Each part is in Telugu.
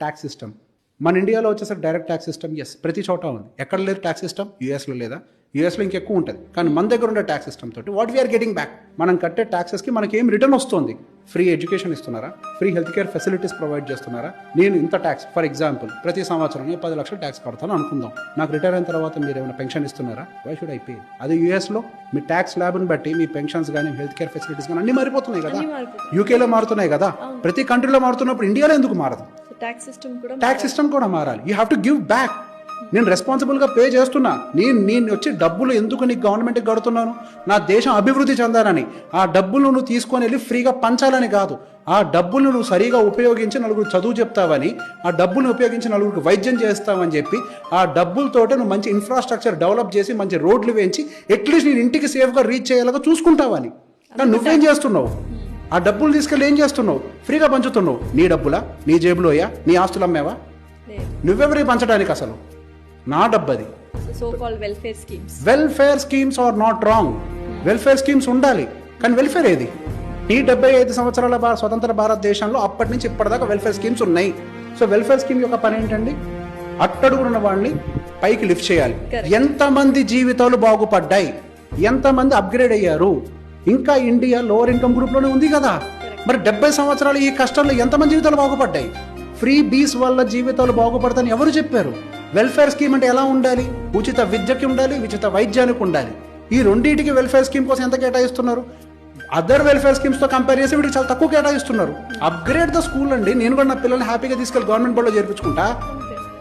ట్యాక్స్ సిస్టమ్ మన ఇండియాలో వచ్చేసరికి డైరెక్ట్ ట్యాక్స్ సిస్టమ్ ఎస్ ప్రతి చోట ఉంది. ఎక్కడ లేదు ట్యాక్స్ సిస్టమ్ యూఎస్లో లేదా. యూఎస్లో ఇంకెక్కువ ఉంటుంది. కానీ మన దగ్గర ఉండే ట్యాక్స్ సిస్టమ్ తోటి వాట్ వీఆర్ గెటింగ్ బ్యాక్ మనం కట్టే ట్యాక్సెస్కి మనకి ఏం రిటర్న్ వస్తుంది? ఫ్రీ ఎడ్యుకేషన్ ఇస్తున్నారా? Free health care facilities provide చేస్తున్నారా? నేను ఇంత ట్యాక్స్ ఫర్ ఎగ్జాంపుల్ ప్రతి సంవత్సరం పది లక్షలు ట్యాక్స్ కడతాను అనుకుందాం. నాకు రిటైర్ అయిన తర్వాత మీరు ఏమైనా పెన్షన్ ఇస్తున్నారా? వై షుడ్ ఐ పే అదే యూఎస్లో మీ ట్యాక్స్ ల్యాబ్ని బట్టి మీ పెన్షన్స్ కానీ హెల్త్ కేర్ ఫెసిలిటీస్ కానీ అన్ని మారిపోతున్నాయి కదా. యూకేలో మారుతున్నాయి కదా. ప్రతి కంట్రీలో మారుతున్నప్పుడు ఇండియాలో ఎందుకు మారదు? ట్యాక్స్ సిస్టమ్ కూడా ట్యాక్స్ సిస్టమ్ కూడా మారాలి. You have to give back నేను రెస్పాన్సిబుల్గా పే చేస్తున్నా. నేను నేను వచ్చి డబ్బులు ఎందుకు నీకు గవర్నమెంట్కి కడుతున్నాను? నా దేశం అభివృద్ధి చెందాలని. ఆ డబ్బులు నువ్వు తీసుకొని వెళ్ళి ఫ్రీగా పంచాలని కాదు. ఆ డబ్బులు నువ్వు సరిగా ఉపయోగించి నలుగురు చదువు చెప్తావని ఆ డబ్బులు ఉపయోగించి నలుగురికి వైద్యం చేస్తావని చెప్పి ఆ డబ్బులతోటి నువ్వు మంచి ఇన్ఫ్రాస్ట్రక్చర్ డెవలప్ చేసి మంచి రోడ్లు వేయించి అట్లీస్ట్ నేను ఇంటికి సేఫ్గా రీచ్ చేయాలని చూసుకుంటావని. కానీ నువ్వేం చేస్తున్నావు? ఆ డబ్బులు తీసుకెళ్ళి ఏం చేస్తున్నావు? ఫ్రీగా పంచుతున్నావు. నీ డబ్బులా? నీ జేబులోయా నీ ఆస్తులు అమ్మేవా? నువ్వెవరి పంచడానికి అసలు? నా డబ్బది. So call welfare schemes are not wrong welfare schemes ఉండాలి. కానీ వెల్ఫేర్ ఏది? ఈ డెబ్బై ఐదు సంవత్సరాల స్వతంత్ర భారతదేశంలో అప్పటి నుంచి ఇప్పటిదాకా వెల్ఫేర్ స్కీమ్స్ ఉన్నాయి. సో వెల్ఫేర్ స్కీమ్ యొక్క పని ఏంటండి? అట్టడుగున్న వాడిని పైకి లిఫ్ట్ చేయాలి. ఎంతమంది జీవితాలు బాగుపడ్డాయి? ఎంతమంది అప్గ్రేడ్ అయ్యారు? ఇంకా ఇండియా లోవర్ ఇన్కమ్ గ్రూప్లోనే ఉంది కదా. మరి డెబ్బై సంవత్సరాలు ఈ కష్టంలో ఎంతమంది జీవితాలు బాగుపడ్డాయి? ఫ్రీ బీస్ వల్ల జీవితాలు బాగుపడతాయని ఎవరు చెప్పారు? వెల్ఫేర్ స్కీమ్ అంటే ఎలా ఉండాలి? ఉచిత విద్యకి ఉండాలి ఉచిత వైద్యానికి ఉండాలి. ఈ రెండింటికి వెల్ఫేర్ స్కీమ్ కోసం ఎంత కేటాయిస్తున్నారు? అదర్ వెల్ఫేర్ స్కీమ్స్తో కంపేర్ చేసి వీటికి చాలా తక్కువ కేటాయిస్తున్నారు. అప్గ్రేడ్ ద స్కూల్ అండి. నేను కూడా నా పిల్లల్ని హ్యాపీగా తీసుకెళ్ళి గవర్నమెంట్ బడిలో చేర్పించుకుంటా.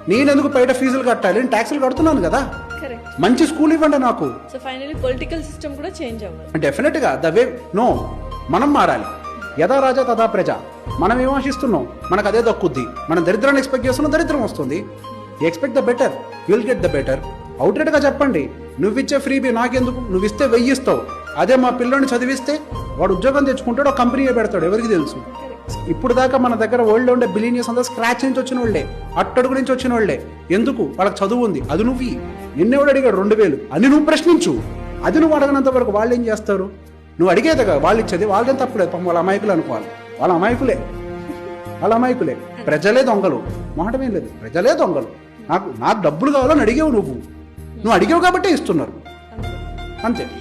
నేను ఎందుకు బయట ఫీజులు కట్టాలి? నేను ట్యాక్సులు కడుతున్నాను కదా. మంచి స్కూల్ ఇవ్వండి నాకు. సో ఫైనల్లీ పొలిటికల్ సిస్టమ్ కూడా చేంజ్ అవ్వాలి. డెఫినెట్గా ద వే నో మనం మారాలి. యథా రాజా తథా ప్రజ. మనం ఏం ఆశిస్తున్నాం మనకు అదే దక్కుద్ది. మనం దరిద్రాన్ని ఎక్స్పెక్ట్ చేస్తున్నాం దరిద్రం వస్తుంది. Expect the better will get the better అవుట్రేట్గా చెప్పండి నువ్వు ఇచ్చే ఫ్రీబీ నాకెందుకు? నువ్వు ఇస్తే వెయ్యి ఇస్తావు అదే మా పిల్లని చదివిస్తే వాడు ఉద్యోగం తెచ్చుకుంటాడు ఒక కంపెనీ పెడతాడు ఎవరికి తెలుసు? ఇప్పుడు దాకా మన దగ్గర వరల్డ్లో ఉండే బిలీనియర్స్ అంతా స్క్రాచ్ నుంచి వచ్చిన వాళ్ళే అట్టడుగు నుంచి వచ్చిన వాళ్ళే. ఎందుకు? వాళ్ళకి చదువు ఉంది. అది నువ్వు ఇయ్యి. నిన్నెవడు అడిగాడు? రెండు వేలు. అని నువ్వు ప్రశ్నించు. అది నువ్వు అడగనంత వరకు వాళ్ళు ఏం చేస్తారు? నువ్వు అడిగేది కదా. వాళ్ళు ఇచ్చేది. వాళ్ళేం తప్పలేదు పాపం వాళ్ళ అమాయకులు అనుకోవాలి. వాళ్ళ అమాయకులే. వాళ్ళ అమాయకులే. ప్రజలే దొంగలు. మాటమేం లేదు. ప్రజలే దొంగలు. నాకు నాకు డబ్బులు కావాలని అడిగావు నువ్వు. నువ్వు అడిగావు కాబట్టే ఇస్తున్నారు. అంతే.